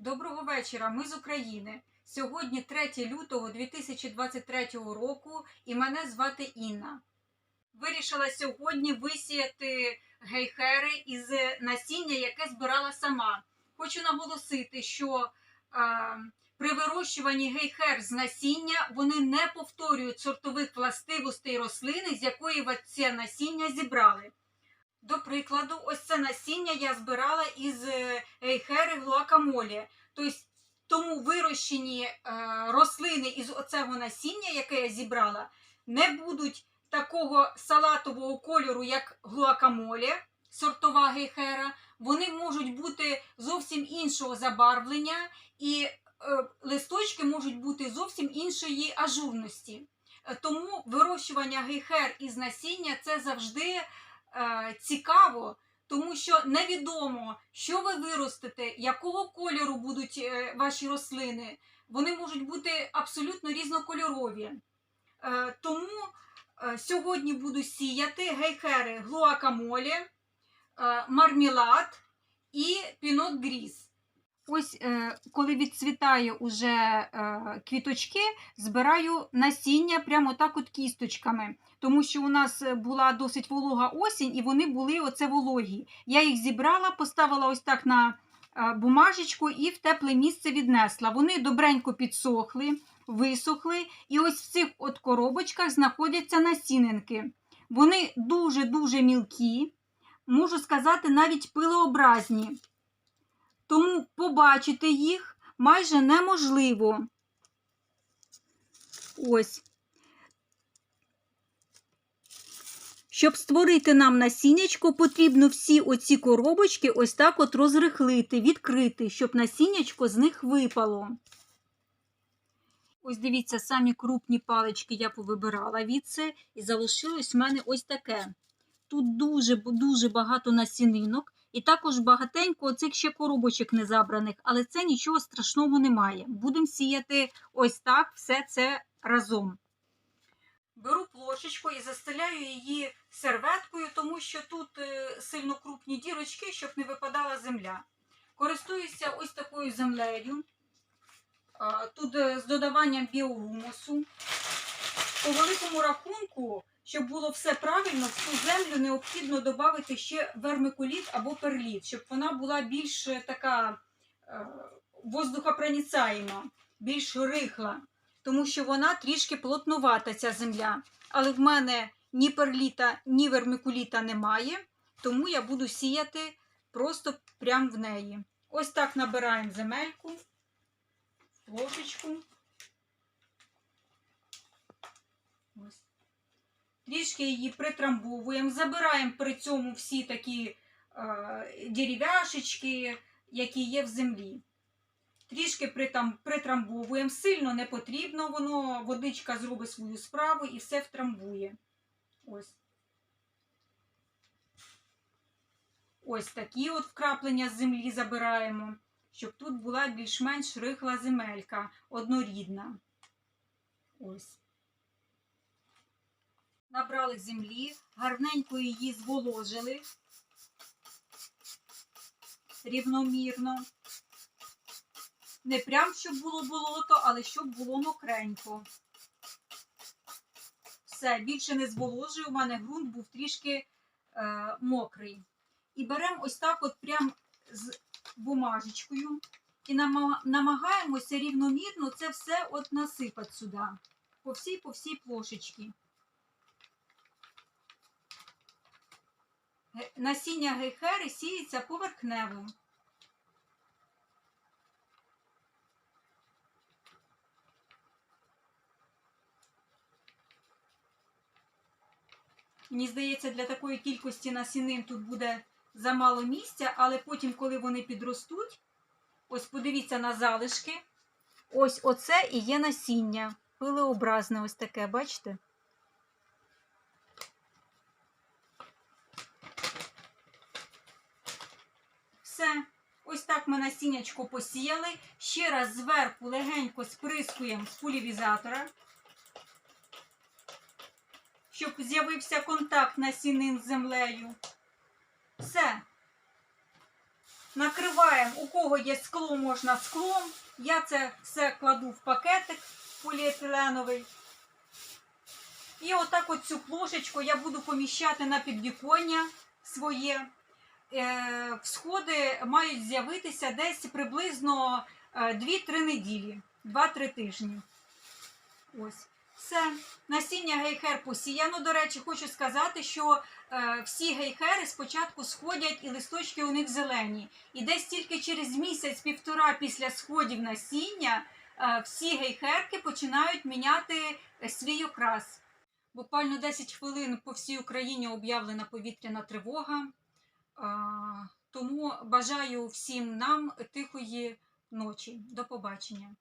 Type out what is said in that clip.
Доброго вечора, ми з України. Сьогодні 3 лютого 2023 року і мене звати Інна. Вирішила сьогодні висіяти гейхери із насіння, яке збирала сама. Хочу наголосити, що е, при вирощуванні гейхер з насіння вони не повторюють сортових властивостей рослини, з якої ви це насіння зібрали. До прикладу, ось це насіння я збирала із е, гейхери глуакамолі. Тобто, тому вирощені е, рослини із оцього насіння, яке я зібрала, не будуть такого салатового кольору, як глуакамолі, сортова гейхера. Вони можуть бути зовсім іншого забарвлення, і е, листочки можуть бути зовсім іншої ажурності. Е, Тому вирощування гейхер із насіння це завжди е, цікаво, тому що невідомо, що ви виростете, якого кольору будуть е, ваші рослини. Вони можуть бути абсолютно різнокольорові. Е, Тому е, сьогодні буду сіяти гейхери глуакамолі, мармілад і пінот гріз. Ось е, коли відцвітає уже е, квіточки, збираю насіння прямо так от кісточками, тому що у нас була досить волога осінь, і вони були оце вологі. Я їх зібрала, поставила ось так на е, бумажечку і в тепле місце віднесла. Вони добренько підсохли, висохли, і ось в цих от коробочках знаходяться насінинки. Вони дуже-дуже мілкі, можу сказати, навіть пилообразні. Тому побачити їх майже неможливо. Ось. Щоб створити нам насіннячко, потрібно всі оці коробочки ось так от розрихлити, відкрити, щоб насіннячко з них випало. Ось дивіться, самі крупні палички я повибирала від це, і залишилось в мене ось таке. Тут дуже-дуже багато насінинок. І також багатенько оцих ще коробочок не забраних, але це нічого страшного немає. Будемо сіяти ось так все це разом. Беру плошечку і застеляю її серветкою, тому що тут е, сильно крупні дірочки, щоб не випадала земля. Користуюся ось такою землею. Тут е, з додаванням біогумусу. По великому рахунку, щоб було все правильно, в цю землю необхідно додати ще вермикуліт або перліт, щоб вона була більш е, така е, воздухопроницаєма, більш рихла, тому що вона трішки плотнувата, ця земля. Але в мене ні перліта, ні вермикуліта немає, тому я буду сіяти просто прямо в неї. Ось так набираємо земельку, ложечку. Ось. Трішки її притрамбовуємо, забираємо при цьому всі такі е, дерев'яшечки, які є в землі. Трішки притрамбовуємо, сильно не потрібно, воно водичка зробить свою справу і все втрамбує. Ось. Ось такі от вкраплення з землі забираємо, щоб тут була більш-менш рихла земелька, однорідна. Ось набрали землі, гарненько її зволожили рівномірно. Не прям, щоб було болото, але щоб було мокренько. Все, більше не зволожую, у мене ґрунт був трішки е, мокрий. І беремо ось так от прям з бумажечкою і намагаємося рівномірно це все от насипати сюди. По всій по всій плошечці. Насіння гейхери сіється поверхнево. Мені здається, для такої кількості насінин тут буде замало місця, але потім, коли вони підростуть, ось подивіться на залишки. Ось оце і є насіння. Пилеобразне ось таке, бачите? Все. Ось так ми насіннячко посіяли. Ще раз зверху легенько сприскуємо з пулівізатора, щоб з'явився контакт насінин з землею. Все. Накриваємо, у кого є скло, можна склом. Я це все кладу в пакетик поліетиленовий. І отак от цю плошечку я буду поміщати на підвіконня своє. Е, Всходи мають з'явитися десь приблизно е, 2-3 неділі, 2-3 тижні. Ось. Все. Насіння гейхер посіяно. До речі, хочу сказати, що е, всі гейхери спочатку сходять і листочки у них зелені. І десь тільки через місяць-півтора після сходів насіння е, всі гейхерки починають міняти е, свій окрас. Буквально 10 хвилин по всій Україні об'явлена повітряна тривога. Тому бажаю всім нам тихої ночі. До побачення.